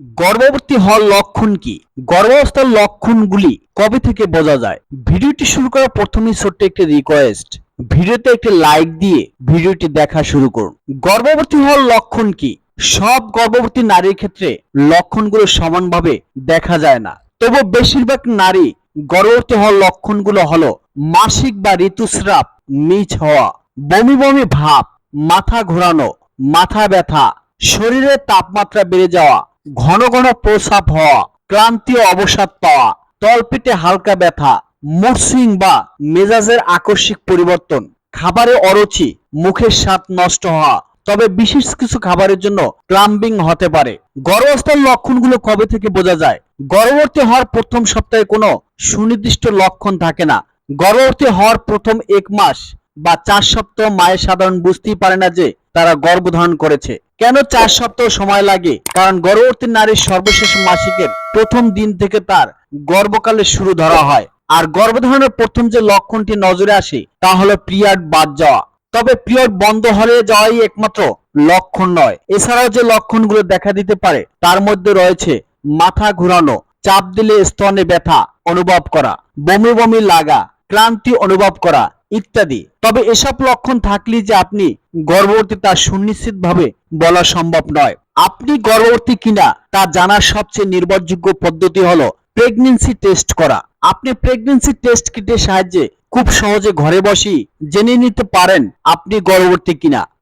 গর্ভবতী হওয়ার লক্ষণ কি? গর্ভাবস্থার লক্ষণগুলি কবে থেকে বোঝা যায়? ভিডিওটি শুরু করার প্রথমেই ছোট্ট একটি রিকোয়েস্ট ভিডিওতে একটি লাইক দিয়ে ভিডিওটি দেখা শুরু করুন। গর্ভবতী হওয়ার লক্ষণ কি? সব গর্ভবতী নারীর ক্ষেত্রে লক্ষণগুলো সমানভাবে দেখা যায় না। তবু বেশিরভাগ নারী গর্ভবতী হওয়ার লক্ষণগুলো হলো মাসিক বা ঋতুস্রাব মিচ হওয়া, বমি বমি ভাব, মাথা ঘোরানো, মাথা ব্যথা শরীরের তাপমাত্রা বেড়ে যাওয়া ঘন ঘন প্রস্রাব হওয়া ক্লান্তি ও অবসাদ পাওয়া, তলপেটে হালকা ব্যথা মরসুইং বা মেজাজের আকস্মিক পরিবর্তন, খাবারে অরুচি, মুখের স্বাদ নষ্ট হওয়া, তবে বিশেষ কিছু খাবারের জন্য ক্লাম্বিং হতে পারে। গর্ভাবস্থার লক্ষণগুলো কবে থেকে বোঝা যায়? গর্ভবতী হওয়ার প্রথম সপ্তাহে কোনো সুনির্দিষ্ট লক্ষণ থাকে না। গর্ভবতী হওয়ার প্রথম এক মাস বা চার সপ্তাহ মায়ের সাধারণ বুঝতেই পারে না যে তারা গর্ভধারণ করেছে। কেন চার সপ্তাহ সময় লাগে? কারণ গর্ভবতী নারীর সর্বশেষ মাসিকের প্রথম দিন থেকে তার গর্ভকালের শুরু ধরা হয়। আর গর্ভধারণের প্রথম যে লক্ষণটি নজরে আসে, তা হলো পিরিয়ড বাদ যাওয়া। তবে পিরিয়ড বন্ধ হয়ে যাওয়াই একমাত্র লক্ষণ নয়। এছাড়াও যে লক্ষণগুলো দেখা দিতে পারে, তার মধ্যে রয়েছে মাথা ঘুরানো, চাপ দিলে স্তনে ব্যথা অনুভব করা, বমি বমি লাগা, ক্লান্তি অনুভব করা ইত্যাদি। তবে এসব লক্ষণ থাকলে যে আপনি গর্ভবতী তা সুনিশ্চিত ভাবে বলা সম্ভব নয়। আপনি গর্ভবতী কিনা তা জানার সবচেয়ে নির্ভরযোগ্য পদ্ধতি হলো প্রেগনেন্সি টেস্ট করা। আপনি প্রেগনেন্সি টেস্ট কিটের সাহায্যে খুব সহজে ঘরে বসেই জেনে নিতে পারেন আপনি গর্ভবতী কিনা।